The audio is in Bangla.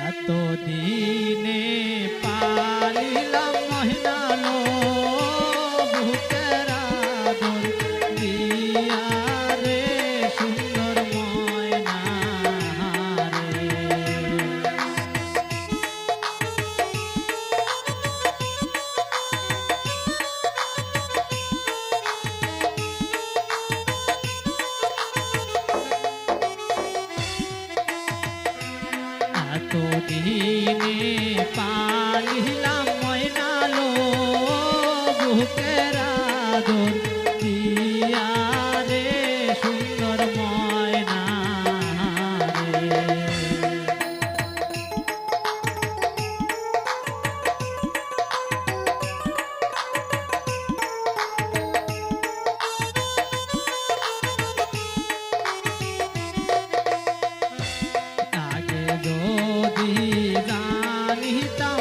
এতদিনে পালিলাম মহিনালো বুকের এতদিনে পালিলাম ময়নালো বুকের আদর দিয়া ಹಿತಾ